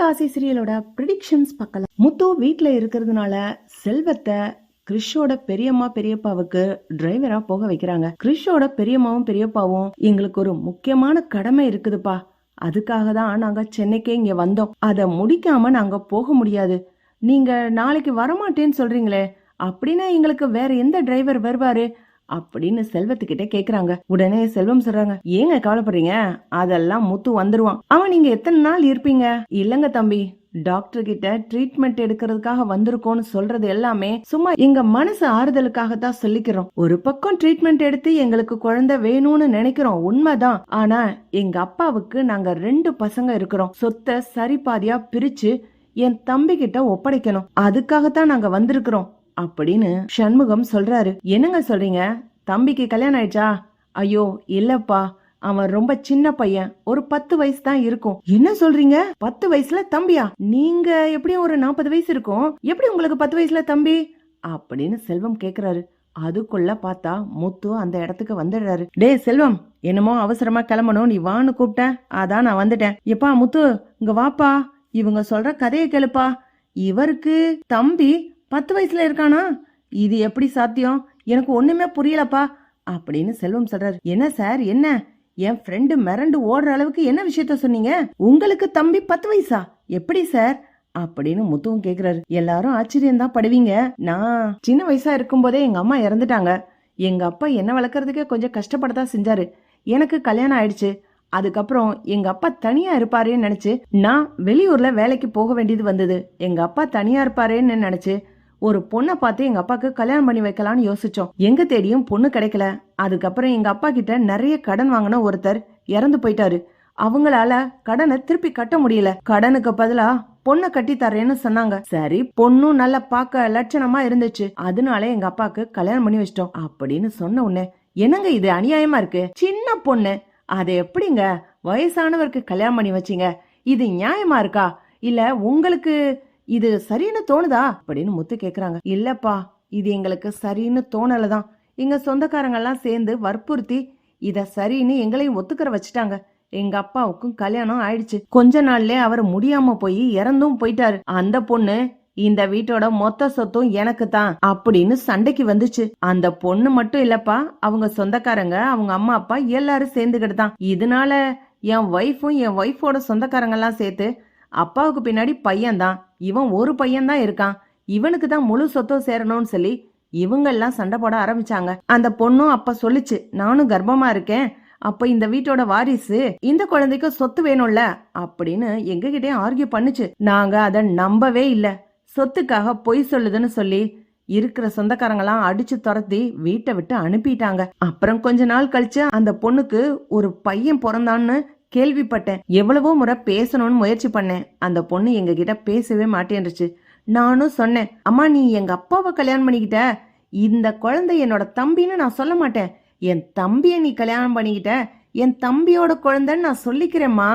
Kashi சீரியலோட predictions பார்க்கலாம். முத்து வீட்ல இருக்கிறதுனால செல்வத்தை கிறிஷோட பெரியம்மா பெரியப்பாவுக்கு டிரைவரா போக வைக்கிறாங்க. கிறிஷோட பெரியம்மாவும் பெரியப்பாவும் எங்களுக்கு ஒரு முக்கியமான கடமை இருக்குதுப்பா. அதுக்காக தான் நாங்க சென்னைக்கே இங்க வந்தோம். அதை முடிக்காம நாங்க போக முடியாது. நீங்க நாளைக்கு வரமாட்டேன்னு சொல்றீங்களே அப்படின்னா எங்களுக்கு வேற எந்த டிரைவர் வருவாரு? அப்படின்னு செல்வத்துக்கிட்ட கேக்குறாங்க. உடனே செல்வம் சொல்றாங்க ஏங்க கவலைப்படுறீங்க? அதெல்லாம் முத்து வந்துருவான். அவன் நீங்க எத்தனை நாள் இருப்பீங்க? இல்லங்க தம்பி டாக்டர் கிட்ட ட்ரீட்மெண்ட் எடுக்கிறதுக்காக வந்திருக்கோம்னு சொல்றது எல்லாமே சும்மா எங்க மனசு ஆறுதலுக்காக தான் சொல்லிக்கிறோம். ஒரு பக்கம் ட்ரீட்மெண்ட் எடுத்து எங்களுக்கு குழந்தை வேணும்னு நினைக்கிறோம் உண்மைதான். ஆனா எங்க அப்பாவுக்கு நாங்க ரெண்டு பசங்க இருக்கிறோம். சொத்தை சரிபாதியா பிரிச்சு என் தம்பி கிட்ட ஒப்படைக்கணும். அதுக்காகத்தான் நாங்க வந்திருக்கிறோம். அப்படின்னு சண்முகம் சொல்றாரு. என்னங்க சொல்றீங்க? தம்பிக்கு கல்யாணம் ஆயிடுச்சா? ஐயோ இல்லப்பா. அவன் ரொம்ப சின்ன பையன். ஒரு பத்து வயசு தான் இருக்கும். என்ன சொல்றீங்க? பத்து வயசுல தம்பியா? நீங்க எப்படியும் ஒரு நாற்பது வயசு இருக்கும். எப்படி உங்களுக்கு பத்து வயசுல தம்பி? அப்படின்னு செல்வம் கேக்குறாரு. அதுக்குள்ள பார்த்தா முத்து அந்த இடத்துக்கு வந்துடுறாரு. டேய் செல்வம் என்னமோ அவசரமா கிளம்பணும். நீ வான்னு கூப்பிட்டேன். அதான் நான் வந்துட்டேன். எப்பா முத்து இங்க வாப்பா. இவங்க சொல்ற கதையை கேளுப்பா. இவருக்கு தம்பி பத்து வயசுல இருக்கானா? இது எப்படி சாத்தியம்? எனக்கு ஒண்ணுமே புரியலப்பா அப்படின்னு செல்வம் சொல்றாரு. என்ன சார் என்ன? என் ஃப்ரெண்டு மிரண்டு ஓடுற அளவுக்கு என்ன விஷயத்த சொன்னீங்க? உங்களுக்கு தம்பி பத்து வயசா? எப்படி சார்? அப்படின்னு முத்துவும் கேக்குறாரு. எல்லாரும் ஆச்சரியம் தான் படுவீங்க. நான் சின்ன வயசா இருக்கும்போதே எங்க அம்மா இறந்துட்டாங்க. எங்க அப்பா என்ன வளர்க்கறதுக்கே கொஞ்சம் கஷ்டப்படத்தான் செஞ்சாரு. எனக்கு கல்யாணம் ஆயிடுச்சு. அதுக்கப்புறம் எங்க அப்பா தனியா இருப்பாருன்னு நினைச்சு நான் வெளியூர்ல வேலைக்கு போக வேண்டியது வந்தது. எங்க அப்பா தனியா இருப்பாரேன்னு நினைச்சு ஒரு பொண்ணை பார்த்து எங்க அப்பாக்கு கல்யாணம் பண்ணி வைக்கலாம்னு யோசிச்சோம். எங்க தேடியும் பொண்ணு கிடைக்கல. அதுக்கப்புறம் எங்க அப்பா கிட்ட நிறைய கடன் வாங்கின ஒருத்தர் இறந்து போயிட்டாரு. அவங்களால கடனை திருப்பி கட்ட முடியல. கடனுக்கு பதிலா பொண்ணை கட்டி தரேன்னு சொன்னாங்க. சரி பொண்ணும் நல்லா பார்க்க லட்சணமா இருந்துச்சு. அதனால எங்க அப்பாக்கு கல்யாணம் பண்ணி வச்சிட்டோம். அப்படின்னு சொன்ன உடனே என்னங்க இது? அநியாயமா இருக்கு. சின்ன பொண்ணு. அதை எப்படிங்க வயசானவருக்கு கல்யாணம் பண்ணி வச்சீங்க? இது நியாயமா இருக்கா? இல்ல உங்களுக்கு இது சரின்னு தோணுதா? அப்படின்னு முத்து கேக்குறாங்க. இல்லப்பா இது எங்களுக்கு சரின்னு தோணலதான். எங்க சொந்தக்காரங்கெல்லாம் சேர்ந்து வற்புறுத்தி இத சரின்னு எங்களையும் ஒத்துக்கிற வச்சுட்டாங்க. எங்க அப்பாவுக்கும் கல்யாணம் ஆயிடுச்சு. கொஞ்ச நாள்லயே அவர் முடியாம போய் இறந்தும் போயிட்டாரு. அந்த பொண்ணு இந்த வீட்டோட மொத்த சொத்தும் எனக்கு தான் அப்படின்னு சண்டைக்கு வந்துச்சு. அந்த பொண்ணு மட்டும் இல்லப்பா அவங்க சொந்தக்காரங்க அவங்க அம்மா அப்பா எல்லாரும் சேர்ந்துக்கிட்டு தான் இதனால என் ஒய்ஃபும் என் ஒய்ஃபோட சொந்தக்காரங்க எல்லாம் சேர்த்து அப்பாவுக்கு பின்னாடி பையன்தான். இவன் ஒரு பையன்தான் இருக்கான். இவனுக்கு தான் முழு சொத்தும் சேரணும்னு சொல்லி இவங்க எல்லாம் சண்டை போட ஆரம்பிச்சாங்க. அந்த பொண்ணும் அப்ப சொல்லுச்சு நானும் கர்ப்பமா இருக்கேன். அப்ப இந்த வீட்டோட வாரிசு இந்த குழந்தைக்கு சொத்து வேணும்ல? அப்படின்னு எங்க ஆர்கியூ பண்ணுச்சு. நாங்க அதை நம்பவே இல்ல. சொத்துக்காக பொய் சொல்லுதுன்னு சொல்லி இருக்கிற சொந்தக்காரங்களாம் அடிச்சு துரத்தி வீட்டை விட்டு அனுப்பிட்டாங்க. அப்புறம் கொஞ்ச நாள் கழிச்சு அந்த பொண்ணுக்கு ஒரு பையன் பிறந்தான்னு கேள்விப்பட்டேன். எவ்வளவோ முறை பேசணும்னு முயற்சி பண்ணேன். அந்த பொண்ணு எங்க கிட்ட பேசவே மாட்டேன்ருச்சு நானும் சொன்னேன் அம்மா நீ எங்க அப்பாவை கல்யாணம் பண்ணிக்கிட்ட? இந்த குழந்தை என்னோட தம்பின்னு நான் சொல்ல மாட்டேன். என் தம்பியை நீ கல்யாணம் பண்ணிக்கிட்ட. என் தம்பியோட குழந்தைன்னு நான் சொல்லிக்கிறேம்மா.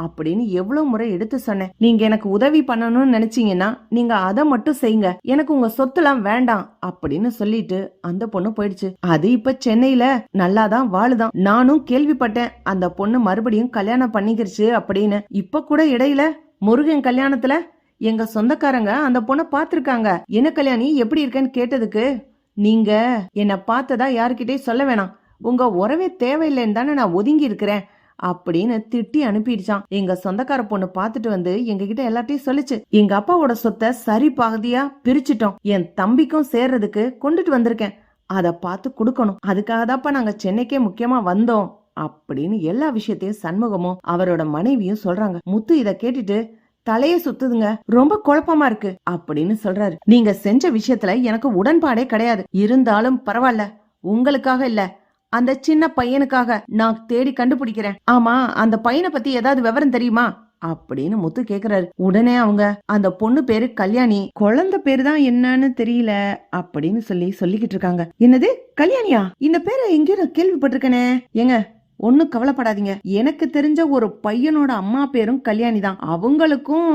அப்படின்னு எவ்வளவு முறை எடுத்து சொன்னேன். நீங்க எனக்கு உதவி பண்ணணும்னு நினைச்சீங்கன்னா நீங்க அதை மட்டும் செய்யுங்க. எனக்கு உங்க சொத்துலாம் வேண்டாம் அப்படின்னு சொல்லிட்டு அந்த பொண்ணு போயிடுச்சு. அது இப்ப சென்னையில நல்லாதான் வாழுதான். நானும் கேள்விப்பட்டேன். அந்த பொண்ணு மறுபடியும் கல்யாணம் பண்ணிக்கிருச்சு அப்படின்னு. இப்ப கூட இடையில முருகன் கல்யாணத்துல எங்க சொந்தக்காரங்க அந்த பொண்ணை பாத்திருக்காங்க என்ன கல்யாணி எப்படி இருக்கேன்னு கேட்டதுக்கு நீங்க என்ன பார்த்ததா யாருக்கிட்டே சொல்ல வேணாம். உங்க உறவே தேவையில்லைன்னு தானே நான் ஒதுங்கி இருக்கிறேன். அப்படின்னு திட்டி அனுப்பிடுச்சான். எங்க சொந்தக்கார பொண்ணு பாத்துட்டு வந்து எங்க கிட்ட எல்லாத்தையும் சொல்லிச்சு எங்க அப்பாவோட சொத்தை சரி பகுதியா பிரிச்சிட்டோம். என் தம்பிக்கும் சேர்றதுக்கு கொண்டுட்டு வந்திருக்கேன். அதை பார்த்து கொடுக்கணும். அதுக்காக தான்ப்பா நாங்க சென்னைக்கே முக்கியமா வந்தோம். அப்படின்னு எல்லா விஷயத்தையும் சண்முகமும் அவரோட மனைவியும் சொல்றாங்க. முத்து இத கேட்டுட்டு தலைய சுத்துதுங்க. ரொம்ப குழப்பமா இருக்கு. அப்படின்னு சொல்றாரு. நீங்க செஞ்ச விஷயத்துல எனக்கு உடன்பாடே கிடையாது. இருந்தாலும் பரவாயில்ல. உங்களுக்காக இல்ல. அந்த சின்ன பையனுக்காக நான் தேடி கண்டுபிடிக்கிறேன். ஆமா அந்த பையனை பத்தி ஏதாவது விவரம் தெரியுமா? அப்படின்னு முத்து கேக்குறாரு. உடனே அவங்க அந்த பொண்ணு பேரு கல்யாணி. குழந்தை பேரு தான் என்னன்னு தெரியல அப்படின்னு சொல்லி சொல்லிக்கிட்டு இருக்காங்க. என்னது? கல்யாணியா? இந்த பேரை எங்கேயோ நான் கேள்விப்பட்டிருக்கேனே. ஏங்க ஒன்னும் கவலைப்படாதீங்க. எனக்கு தெரிஞ்ச ஒரு பையனோட அம்மா பேரும் கல்யாணி தான் அவங்களுக்கும்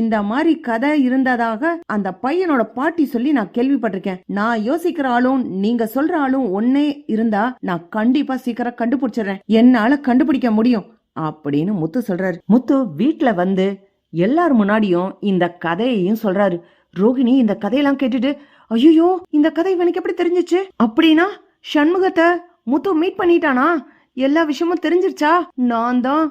இந்த மாதிரி கதை இருந்ததாக அந்த பையனோட பாட்டி சொல்லி நான் கேள்விப்பட்டிருக்கேன். நான் யோசிக்கிற ஆளும் நீங்க சொல்ற ஆளும் ஒன்னே இருந்தா நான் கண்டிப்பா சீக்கிரம் கண்டுபிடிச்சிடுறேன். என்னால கண்டுபிடிக்க முடியும் அப்படின்னு முத்து சொல்றாரு. முத்து வீட்ல வந்து எல்லார் முன்னாடியும் இந்த கதையையும் சொல்றாரு. ரோகிணி இந்த கதையெல்லாம் கேட்டுட்டு ஐயோ இந்த கதை இவனுக்கு எப்படி தெரிஞ்சுச்சு? அப்படின்னா சண்முகத்தை முத்து மீட் பண்ணிட்டானா? எல்லா விஷயமும் தெரிஞ்சிருச்சா? நான் தான்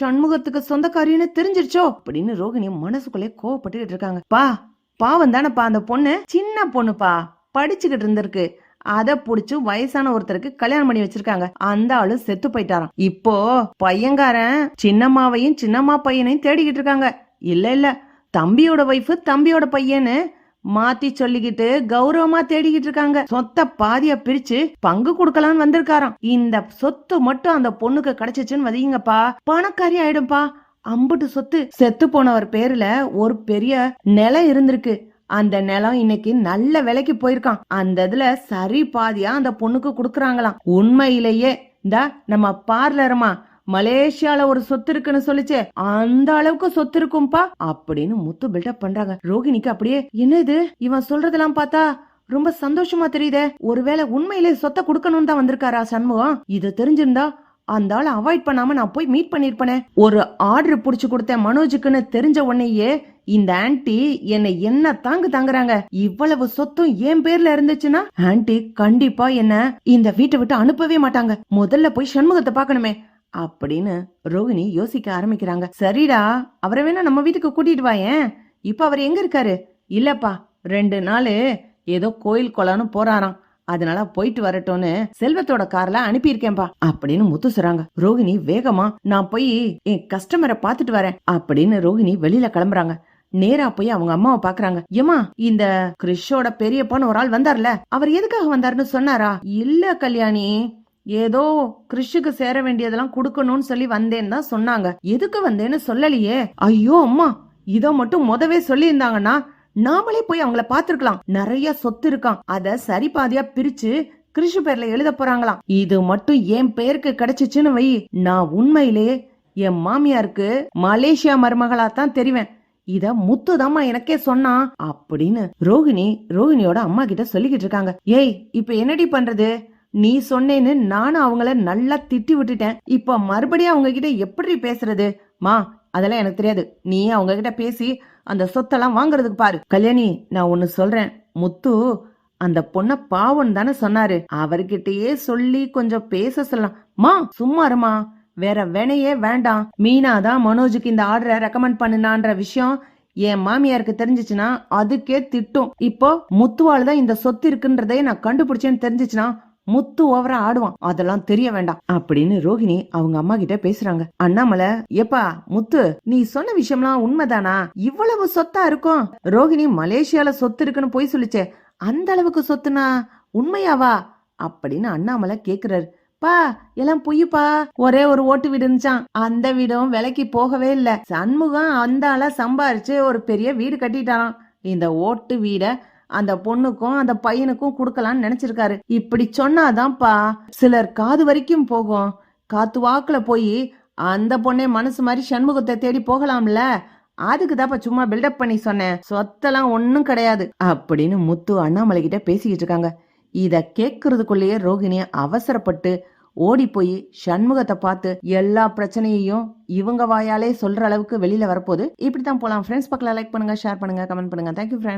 சண்முகத்துக்கு சொந்தக்காரின்னு தெரிஞ்சிருச்சோ? அப்படின்னு ரோகிணி மனசுக்குள்ளே கோவப்பட்டுக்கிட்டு இருக்காங்க. பா பாவம் தானப்பா அந்த பொண்ணு? சின்ன பொண்ணுப்பா. படிச்சுக்கிட்டு இருந்திருக்கு. அதை புடிச்சு வயசான ஒருத்தருக்கு கல்யாணம் பண்ணி வச்சிருக்காங்க. அந்த ஆளு செத்து போயிட்டாராம். இப்போ பையன்காரன் சின்னம்மாவையும் சின்னம்மா பையனையும் தேடிக்கிட்டு இருக்காங்க. இல்ல இல்ல. தம்பியோட ஒய்ஃபு தம்பியோட பையன்னு மாத்தி சொல்லிக்கிட்டு கௌரவமா தேடிக்கிட்டு இருக்காங்க. சொத்த பாதியா பிரிச்சு பங்கு கொடுக்கலாம்னு வந்திருக்காராம். இந்த சொத்து மட்டும் அந்த பொண்ணுக்கு கிடைச்சிச்சுன்னு வதீங்கப்பா பணக்காரி ஆயிடும்பா. அம்புட்டு சொத்து செத்து போனவர் பேர்ல ஒரு பெரிய நிலம் இருந்திருக்கு. அந்த நிலம் இன்னைக்கு நல்ல விலைக்கு போயிருக்கான் அந்த இதுல சரி பாதியா அந்த பொண்ணுக்கு குடுக்கறாங்களாம். உண்மையிலேயே இந்த நம்ம பார்லருமா மலேசியால ஒரு சொத்து இருக்குன்னு சொல்லிச்சே. அந்த அளவுக்கு சொத்து இருக்கும்பா அப்படின்னு முத்து பில்டப் பண்றாங்க. ரோகிணிக்கு அப்படியே என்னது? இவன் சொல்றதெல்லாம் பார்த்தா ரொம்ப சந்தோஷமா தெரியுதே. ஒருவேளை உண்மையிலே சொத்தை கொடுக்கணும்னு தான் வந்திருக்காரா சண்முகம்? இது தெரிஞ்சிருந்தா அந்த ஆளை அவாய்ட் பண்ணாம நான் போய் மீட் பண்ணிருப்பனே. ஒரு ஆர்டர் புடிச்சு கொடுத்தேன் மனோஜுக்குன்னு தெரிஞ்ச உடனேயே இந்த ஆன்டி என்னை என்ன தாங்கு தாங்குறாங்க? இவ்வளவு சொத்தும் என் பேர்ல இருந்துச்சுன்னா ஆன்ட்டி கண்டிப்பா என்ன இந்த வீட்டை விட்டு அனுப்பவே மாட்டாங்க. முதல்ல போய் சண்முகத்தை பார்க்கணுமே. அப்படின்னு ரோகிணி யோசிக்க ஆரம்பிக்கிறாங்க. சரிடா அவரை வேணா நம்ம வீட்டுக்கு கூட்டிட்டு வாயேன் இப்ப அவர் எங்க இருக்காரு? இல்லப்பா ரெண்டு நாள் ஏதோ கோயில் குளம்னு போறாராம். அதனால போயிட்டு வரட்டும்னு செல்வத்தோட கார்ல அனுப்பியிருக்கேன்பா அப்படின்னு முத்து சொல்றாங்க. ரோகிணி வேகமா நான் போய் என் கஸ்டமரை பாத்துட்டு வரேன் அப்படின்னு ரோகிணி வெளியில கிளம்புறாங்க. நேரா போய் அவங்க அம்மாவை பாக்குறாங்க. ஏமா இந்த கிறிஷோட பெரியப்பான்னு ஒரு ஆள் வந்தார்ல அவர் எதுக்காக வந்தாருன்னு சொன்னாரா? இல்ல கல்யாணி. ஏதோ கிறிஷுக்கு சேர வேண்டியதெல்லாம் கொடுக்கணும்னு சொல்லி வந்தேன்னு தான் சொன்னாங்க. எதுக்கு வந்தேன்னு சொல்லலையே. ஐயோ அம்மா இத மட்டும் முதவே சொல்லியிருந்தாங்கன்னா நாமளே போய் அவங்கள பாத்துருக்கலாம் நிறைய சொத்து இருக்கான் அத சரி பாதியா பிரிச்சு கிறிஷு பேர்ல எழுத போறாங்களாம். இது மட்டும் என் பேருக்கு கிடைச்சிச்சுன்னு வை. நான் உண்மையிலே என் மாமியாருக்கு மலேசியா மருமகளா தான் தெரிவேன். இத முத்துதாம்மா எனக்கே சொன்னான் அப்படின்னு ரோகிணி ரோகிணியோட அம்மா கிட்ட சொல்லிக்கிட்டு இருக்காங்க. ஏய் இப்ப என்னடி பண்றது? நீ சொன்னேன்னு நானும் அவங்கள நல்லா திட்டி விட்டுட்டேன். இப்ப மறுபடியும் அவங்க கிட்ட எப்படி பேசுறது? மா அதெல்லாம் எனக்கு தெரியாது. நீ அவங்க கிட்ட பேசி அந்த சொத்தெல்லாம் வாங்குறதுக்கு பாரு. கல்யாணி நான் ஒன்னு சொல்றேன். முத்து அந்த பொண்ண பாவம் தானே சொன்னாரு. அவர்கிட்டயே சொல்லி கொஞ்சம் பேச சொல்லலாம். மா சும்மா இருமா. வேற வேணையே வேண்டாம். மீனா தான் மனோஜுக்கு இந்த ஆர்டரை ரெக்கமெண்ட் பண்ணுனான்ற விஷயம் என் மாமியாருக்கு தெரிஞ்சிச்சுன்னா அதுக்கே திட்டும். இப்போ முத்துவால் தான் இந்த சொத்து இருக்குன்றதே நான் கண்டுபிடிச்சேன்னு தெரிஞ்சிச்சுன்னா முத்து ஓவரா ஆடுவான். அதெல்லாம் தெரிய வேண்டாம். அப்படின்னு ரோஹிணி அவங்க அம்மா கிட்ட பேசுறாங்க. அண்ணாமலை ஏப்பா முத்து நீ சொன்ன விஷயம்லாம் உண்மைதானா? இவ்வளவு சொத்தா இருக்கும்? ரோஹிணி மலேசியால சொத்து இருக்குன்னு போய் சொல்லிச்சே. அந்த அளவுக்கு சொத்துனா உண்மையாவா? அப்படின்னு அண்ணாமலை கேக்குறாரு. பா எல்லாம் பொய்யுப்பா. ஒரே ஒரு ஓட்டு வீடு இருந்துச்சான் அந்த வீடும் விலைக்கு போகவே இல்ல. சண்முகம் அந்த ஆளா சம்பாரிச்சு ஒரு பெரிய வீடு கட்டிட்டாராம். இந்த ஓட்டு வீட அந்த பொண்ணுக்கும் அந்த பையனுக்கும் கொடுக்கலாம்னு நினைச்சிருக்காரு. இப்படி சொன்னாதான்ப்பா சிலர் காது வரைக்கும் போகும். காத்து வாக்குல போய் அந்த பொண்ணே மனசு மாதிரி சண்முகத்தை தேடி போகலாம்ல. அதுக்கு தாப்பா சும்மா பில்டப் பண்ணி சொன்னேன். சொத்தெல்லாம் ஒன்றும் கிடையாது அப்படின்னு முத்து அண்ணாமலை கிட்ட பேசிக்கிட்டு இருக்காங்க. இதை கேட்கறதுக்குள்ளேயே ரோகிணி அவசரப்பட்டு ஓடி போய் சண்முகத்தை பார்த்து எல்லா பிரச்சனையையும் இவங்க வாயாலே சொல்ற அளவுக்கு வெளியில வரப்போகுது. இப்படித்தான் போலாம். ஃப்ரெண்ட்ஸ் பக்கம் லைக் பண்ணுங்க ஷேர் பண்ணுங்க கமெண்ட் பண்ணுங்க. Thank you friends